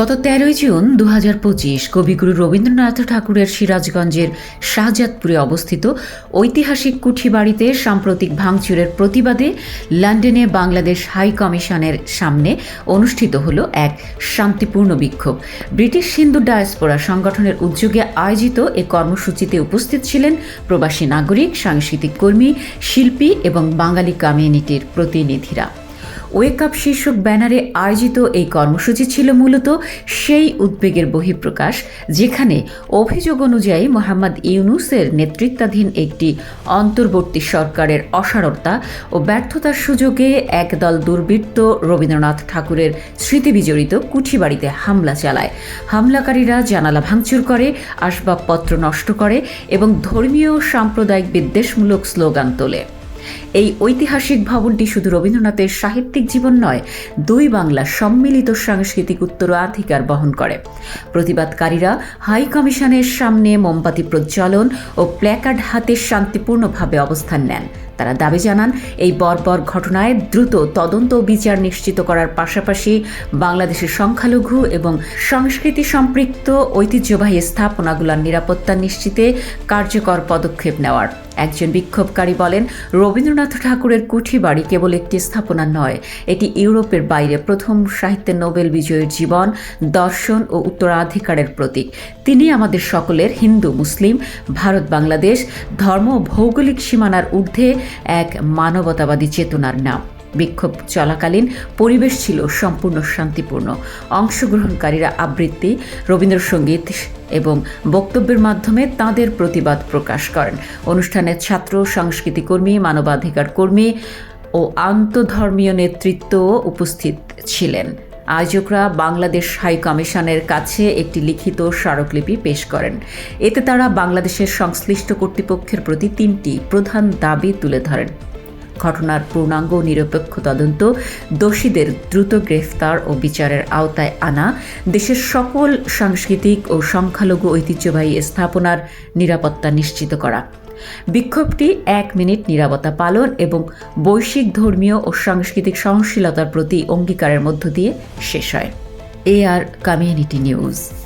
গত তেরোই জুন দু হাজার পঁচিশ কবিগুরু রবীন্দ্রনাথ ঠাকুরের সিরাজগঞ্জের শাহজাদপুরে অবস্থিত ঐতিহাসিক কুঠি বাড়িতে সাম্প্রতিক ভাঙচুরের প্রতিবাদে লন্ডনে বাংলাদেশ হাই কমিশনের সামনে অনুষ্ঠিত হল এক শান্তিপূর্ণ বিক্ষোভ। ব্রিটিশ হিন্দু ডায়াসপোরা সংগঠনের উদ্যোগে আয়োজিত এ কর্মসূচিতে উপস্থিত ছিলেন প্রবাসী নাগরিক, সাংস্কৃতিক কর্মী, শিল্পী এবং বাঙালি কমিউনিটির প্রতিনিধিরা। ওয়েক আপ শীর্ষক ব্যানারে আয়োজিত এই কর্মসূচি ছিল মূলত সেই উদ্বেগের বহিঃপ্রকাশ, যেখানে অভিযোগ অনুযায়ী মোহাম্মদ ইউনুসের নেতৃত্বাধীন একটি অন্তর্বর্তী সরকারের অসারতা ও ব্যর্থতার সুযোগে একদল দুর্বৃত্ত রবীন্দ্রনাথ ঠাকুরের স্মৃতিবিজড়িত কুঠি বাড়িতে হামলা চালায়। হামলাকারীরা জানালা ভাঙচুর করে, আসবাবপত্র নষ্ট করে এবং ধর্মীয় সাম্প্রদায়িক বিদ্বেষমূলক স্লোগান তোলে। এই ঐতিহাসিক ভবনটি শুধু রবীন্দ্রনাথের সাহিত্যিক জীবন নয়, দুই বাংলা সম্মিলিত সাংস্কৃতিক উত্তরাধিকার বহন করে। প্রতিবাদকারীরা হাই কমিশনের সামনে মোমবাতি প্রজ্বলন ও প্ল্যাকার্ড হাতে শান্তিপূর্ণভাবে অবস্থান নেন। তারা দাবি জানান, এই বর্বর ঘটনায় দ্রুত তদন্ত বিচার নিশ্চিত করার পাশাপাশি বাংলাদেশের সংখ্যালঘু এবং সংস্কৃতি সম্পৃক্ত ঐতিহ্যবাহী স্থাপনাগুলোর নিরাপত্তা নিশ্চিতে কার্যকর পদক্ষেপ নেওয়ার। একজন বিক্ষোভকারী বলেন, রবীন্দ্রনাথ ঠাকুরের কুঠি বাড়ি কেবল একটি স্থাপনা নয়, এটি ইউরোপের বাইরে প্রথম সাহিত্যে নোবেল বিজয়ের জীবন, দর্শন ও উত্তরাধিকারের প্রতীক। তিনি আমাদের সকলের হিন্দু, মুসলিম, ভারত, বাংলাদেশ, ধর্ম ভৌগোলিক সীমানার ঊর্ধ্বে এক মানবতাবাদী চেতনার নাম। বিক্ষোভ চলাকালীন পরিবেশ ছিল সম্পূর্ণ শান্তিপূর্ণ। অংশগ্রহণকারীরা আবৃত্তি, রবীন্দ্রসঙ্গীত এবং বক্তব্যের মাধ্যমে তাদের প্রতিবাদ প্রকাশ করেন। অনুষ্ঠানে ছাত্র সংস্কৃতি কর্মী, মানবাধিকার কর্মী ও আন্তধর্মীয় নেতৃত্ব উপস্থিত ছিলেন। আয়োজকরা বাংলাদেশ হাই কমিশনের কাছে একটি লিখিত স্মারকলিপি পেশ করেন। এতে তারা বাংলাদেশের সংশ্লিষ্ট কর্তৃপক্ষের প্রতি তিনটি প্রধান দাবি তুলে ধরেন। ঘটনার পূর্ণাঙ্গ নিরপেক্ষ তদন্ত, দোষীদের দ্রুত গ্রেফতার ও বিচারের আওতায় আনা, দেশের সকল সাংস্কৃতিক ও সংখ্যালঘু ঐতিহ্যবাহী স্থাপনার নিরাপত্তা নিশ্চিত করা। বিক্ষোভটি এক মিনিট নিরাপত্তা পালন এবং বৈশ্বিক ধর্মীয় ও সাংস্কৃতিক সহনশীলতার প্রতি অঙ্গীকারের মধ্য দিয়ে শেষ হয়। A R community news.